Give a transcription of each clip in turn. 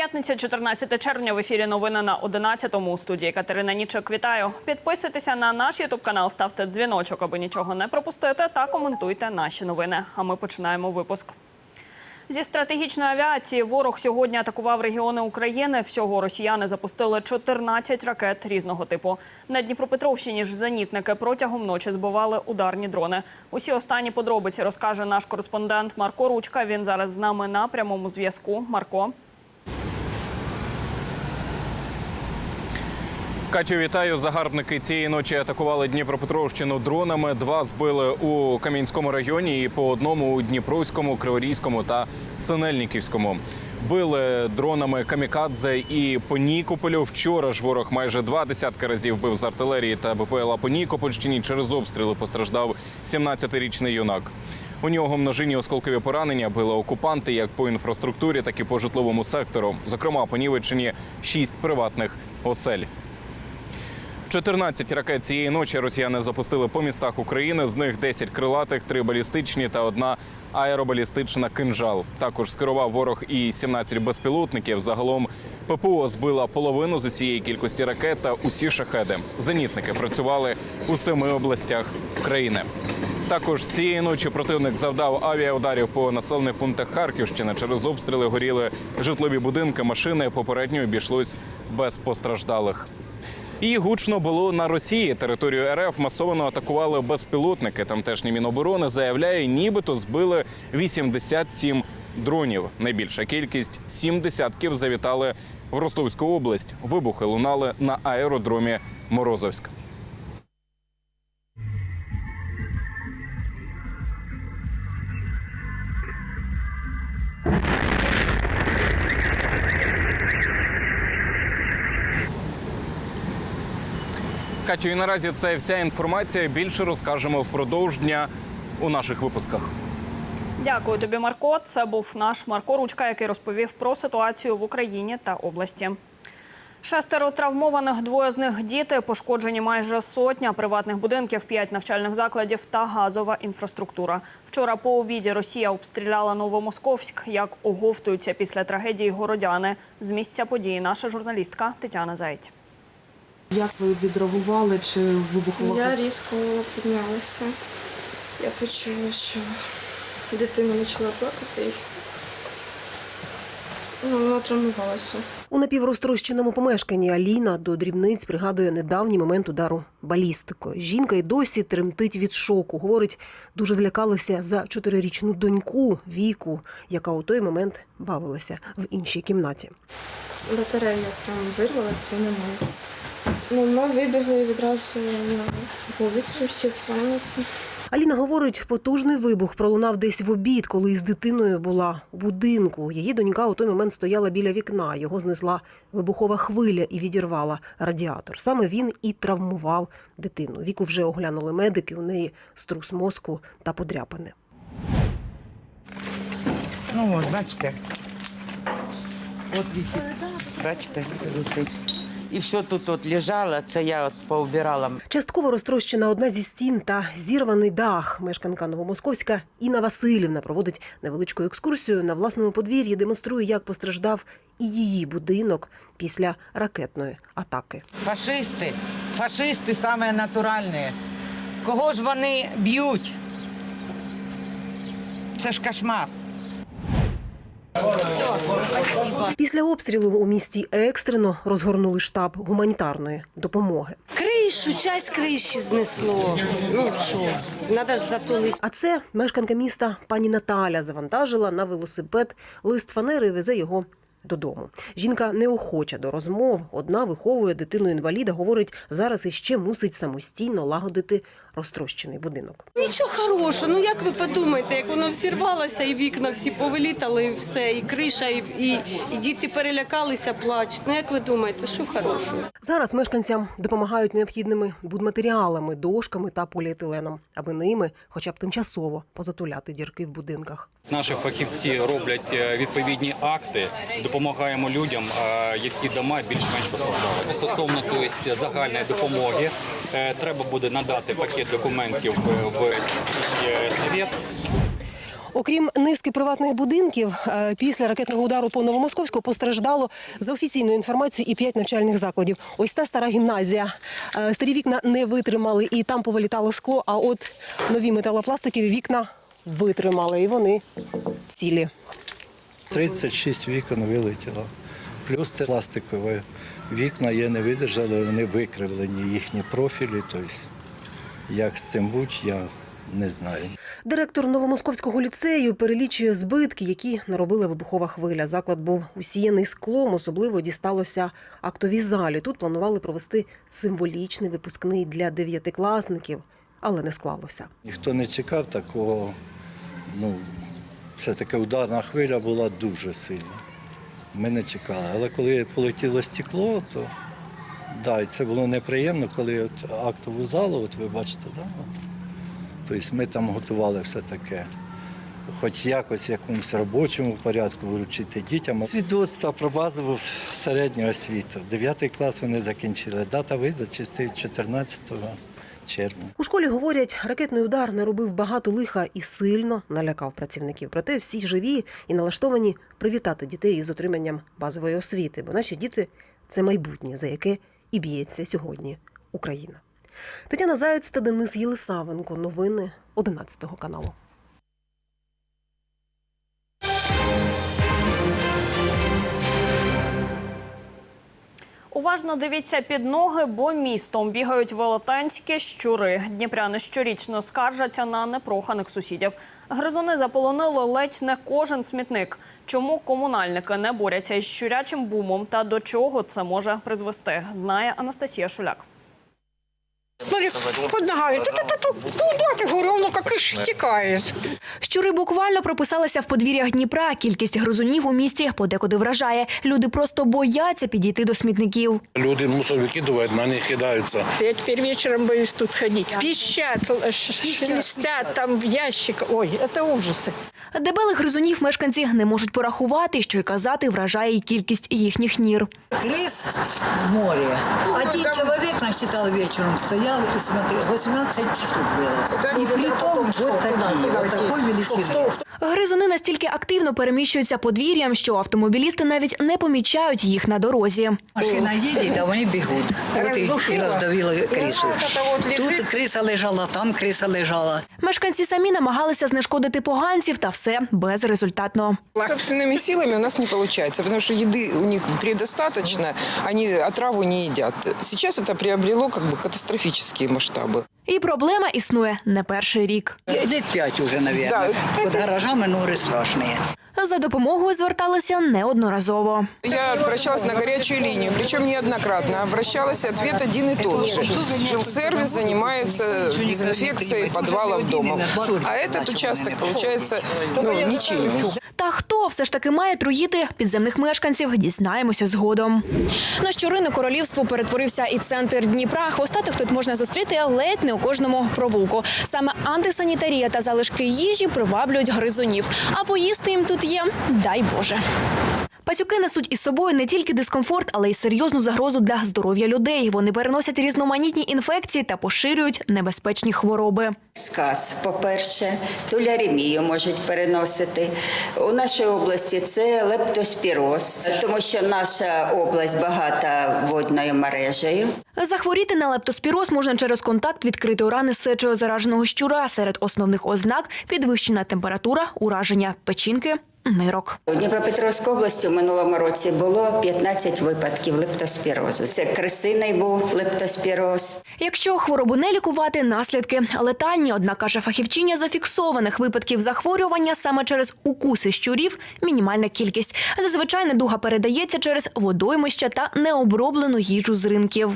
П'ятниця, 14 червня. В ефірі новини на 11-му. У студії Катерина Нічок. Вітаю. Підписуйтеся на наш ютуб канал, ставте дзвіночок, аби нічого не пропустити, та коментуйте наші новини. А ми починаємо випуск. Зі стратегічної авіації ворог сьогодні атакував регіони України. Всього росіяни запустили 14 ракет різного типу. На Дніпропетровщині ж зенітники протягом ночі збивали ударні дрони. Усі останні подробиці розкаже наш кореспондент Марко Ручка. Він зараз з нами на прямому зв'язку. Марко. Катю, вітаю. Загарбники цієї ночі атакували Дніпропетровщину дронами. Два збили у Кам'янському районі і по одному у Дніпровському, Криворізькому та Синельниківському. Били дронами камікадзе і по Нікополю. Вчора ж ворог майже два десятки разів бив з артилерії та БПЛА по Нікопольщині. Через обстріли постраждав 17-річний юнак. У нього множинні осколкові поранення били окупанти як по інфраструктурі, так і по житловому сектору. Зокрема, по Нівеччині шість приватних осель. 14 ракет цієї ночі росіяни запустили по містах України. З них 10 крилатих, 3 балістичні та одна аеробалістична кинжал. Також скерував ворог і 17 безпілотників. Загалом ППО збила половину з усієї кількості ракет та усі шахеди. Зенітники працювали у семи областях країни. Також цієї ночі противник завдав авіаударів по населених пунктах Харківщини. Через обстріли горіли житлові будинки, машини. Попередньо обійшлось без постраждалих. І гучно було на Росії. Територію РФ масово атакували безпілотники. Тамтешні міноборони заявляє, нібито збили 87 дронів. Найбільша кількість сім десятків завітали в Ростовську область. Вибухи лунали на аеродромі Морозовськ. Катю, і наразі це вся інформація. Більше розкажемо впродовж дня у наших випусках. Дякую тобі, Марко. Це був наш Марко Ручка, який розповів про ситуацію в Україні та області. Шестеро травмованих, двоє з них діти, пошкоджені майже сотня приватних будинків, п'ять навчальних закладів та газова інфраструктура. Вчора по обіді Росія обстріляла Новомосковськ. Як оговтуються після трагедії городяни. З місця події наша журналістка Тетяна Заєць. Як ви відреагували? Чи вибухова Я різко піднялася. Я почула, що дитина почала плакати. Ну, вона травмувалася. У напіврозтрощеному помешканні Аліна до дрібниць пригадує недавній момент удару балістикою. Жінка й досі тремтить від шоку. Говорить, дуже злякалася за чотирирічну доньку віку, яка у той момент бавилася в іншій кімнаті. Батарея прям вирвалася і немає. Ну, ми вибігли відразу на вулицю, всі в паніці. Аліна говорить, потужний вибух пролунав десь в обід, коли із дитиною була у будинку. Її донька у той момент стояла біля вікна. Його знесла вибухова хвиля і відірвала радіатор. Саме він і травмував дитину. Віку вже оглянули медики. У неї струс мозку та подряпини. Ну, от, бачите. От висить. Бачите, висить. І все тут от лежало, це я от поубирала. Частково розтрощена одна зі стін та зірваний дах. Мешканка Новомосковська Інна Васильівна проводить невеличку екскурсію на власному подвір'ї, демонструє, як постраждав і її будинок після ракетної атаки. Фашисти, фашисти саме натуральні. Кого ж вони б'ють? Це ж кошмар. Після обстрілу у місті екстрено розгорнули штаб гуманітарної допомоги. Кришу, часть криші знесло. Ну що, треба ж затулити. А це мешканка міста пані Наталя завантажила на велосипед лист фанери і везе його додому. Жінка неохоча до розмов. Одна виховує дитину інваліда. Говорить, зараз іще мусить самостійно лагодити розтрощений будинок. Нічого хорошого. Ну як ви подумаєте, як воно всірвалося, і вікна всі повилітали, і все, і криша, і, і, і діти перелякалися, плачуть. Ну як ви думаєте, що хорошого? Зараз мешканцям допомагають необхідними будматеріалами, дошками та поліетиленом, аби ними, хоча б тимчасово, позатуляти дірки в будинках. Наші фахівці роблять е, відповідні акти, допомагаємо людям, е, які дома більш-менш постраждали. Стосовно тобто, загальної допомоги, е, треба буде надати пакет документів е, в сільський е. Окрім низки приватних будинків, е, після ракетного удару по Новомосковську постраждало за офіційною інформацією і п'ять навчальних закладів. Ось та стара гімназія. Старі вікна не витримали, і там повилітало скло. А от нові металопластикові вікна витримали, і вони цілі. 36 вікон вилетіло. Плюс пластикові вікна є не видержали, вони викривлені, їхні профілі. Тобто, як з цим бути, я не знаю. Директор Новомосковського ліцею перелічує збитки, які наробила вибухова хвиля. Заклад був усіяний склом, особливо дісталося актовій залі. Тут планували провести символічний випускний для дев'ятикласників, але не склалося. Ніхто не чекав такого. Ну, все-таки ударна хвиля була дуже сильна. Ми не чекали. Але коли полетіло стекло, то да, і це було неприємно, коли от актову залу, от ви бачите, да? тобто ми там готували все таке. Хоч якось в якомусь робочому порядку вручити дітям. Свідоцтво про базову середню освіту. Дев'ятий клас вони закінчили. Дата видачі стоїть 14 червня. У школі говорять, ракетний удар наробив багато лиха і сильно налякав працівників. Проте всі живі і налаштовані привітати дітей із отриманням базової освіти, бо наші діти це майбутнє, за яке і б'ється сьогодні Україна. Тетяна Заєць та Денис Єлисавенко. Новини 11 каналу. Уважно дивіться під ноги, бо містом бігають велетенські щури. Дніпряни щорічно скаржаться на непроханих сусідів. Гризуни заполонили ледь не кожен смітник. Чому комунальники не борються із щурячим бумом та до чого це може призвести, знає Анастасія Шуляк. Смотри, под ногами. Ту-ту-ту-ту. Куда ты, говорю, он как и штекает. Щури буквально прописалися в подвір'ях Дніпра. Кількість гризунів у місті подекуди вражає. Люди просто бояться підійти до смітників. Люди мусор викидывают, на них кидаются. Я теперь вечером боюсь тут ходить. Пищат, л- ш- шелестят там в ящик. Ой, это ужасы. Дебелих гризунів мешканці не можуть порахувати, що й казати вражає й кількість їхніх нір. Крыс в море. Один человек насчитал вечером, стоял и смотрел. 18 штук было. И при том вот такие, вот такой величины. Гризуни настільки активно переміщуються подвір'ям, що автомобілісти навіть не помічають їх на дорозі. Машина едет, а они бегут. Вот и, и раздавила крысу. Тут крыса лежала, там крыса лежала. Мешканці самі намагалися знешкодити поганців, та все безрезультатно. Собственными силами у нас не получается, потому что еды у них предостаточно, они отраву не едят. Сейчас это приобрело как бы катастрофические масштабы. І проблема існує не перший рік. Лет пять уже, наверное. Под гаражами норы страшные. За допомогою зверталися неодноразово. Я обращалась на горячую линию, причем неоднократно. Обращалась, ответ один и тот же. Жилсервис занимается дезинфекцией подвалов дома. А этот участок, получается, ну, ничейный. Та хто все ж таки має труїти підземних мешканців, дізнаємося згодом. На щурине королівство перетворився і центр Дніпра. Хвостатих тут можна зустріти ледь не у кожному провулку. Саме антисанітарія та залишки їжі приваблюють гризунів. А поїсти їм тут є, дай Боже. Пацюки несуть із собою не тільки дискомфорт, але й серйозну загрозу для здоров'я людей. Вони переносять різноманітні інфекції та поширюють небезпечні хвороби. Сказ, по-перше, туляремію можуть переносити. У нашій області це лептоспіроз, тому що наша область багата водною мережею. Захворіти на лептоспіроз можна через контакт відкритої рани з зараженого щура. Серед основних ознак підвищена температура, ураження печінки, нирок. У Дніпропетровській області в минулому році було 15 випадків лептоспірозу. Це крисиний був лептоспіроз. Якщо хворобу не лікувати, наслідки летальні. Однак каже фахівчиня зафіксованих випадків захворювання саме через укуси щурів мінімальна кількість. Зазвичай недуга передається через водоймища та необроблену їжу з ринків.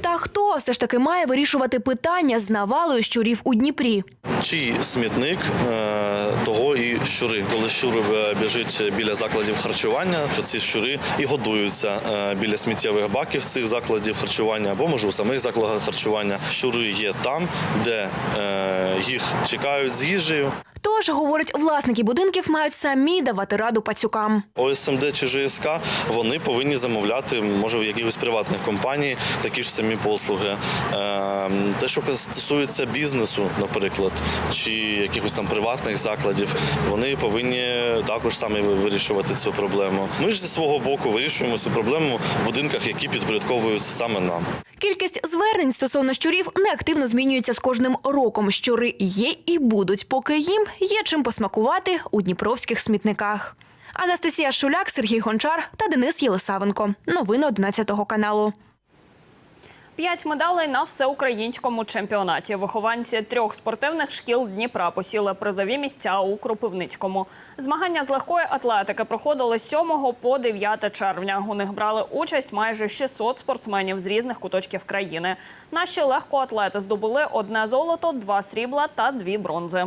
Та хто все ж таки має вирішувати питання з навалою щурів у Дніпрі? Чий смітник, е, того щури. Коли щур е, біжить біля закладів харчування, що ці щури і годуються е, біля сміттєвих баків цих закладів харчування, або може у самих закладах харчування. Щури є там, де е, їх чекають з їжею. Тож, говорить, власники будинків мають самі давати раду пацюкам. ОСМД чи ЖСК вони повинні замовляти, може, в якихось приватних компаній такі ж самі послуги. Е, Те, що стосується бізнесу, наприклад, чи якихось там приватних закладів, вони повинні також самі вирішувати цю проблему. Ми ж зі свого боку вирішуємо цю проблему в будинках, які підпорядковуються саме нам. Кількість звернень стосовно щурів неактивно змінюється з кожним роком. Щури є і будуть, поки їм є чим посмакувати у дніпровських смітниках. Анастасія Шуляк, Сергій Гончар та Денис Єлисавенко. Новини 11 каналу. П'ять медалей на всеукраїнському чемпіонаті. Вихованці трьох спортивних шкіл Дніпра посіли призові місця у Кропивницькому. Змагання з легкої атлетики проходили з 7 по 9 червня. У них брали участь майже 600 спортсменів з різних куточків країни. Наші легкоатлети здобули одне золото, два срібла та дві бронзи.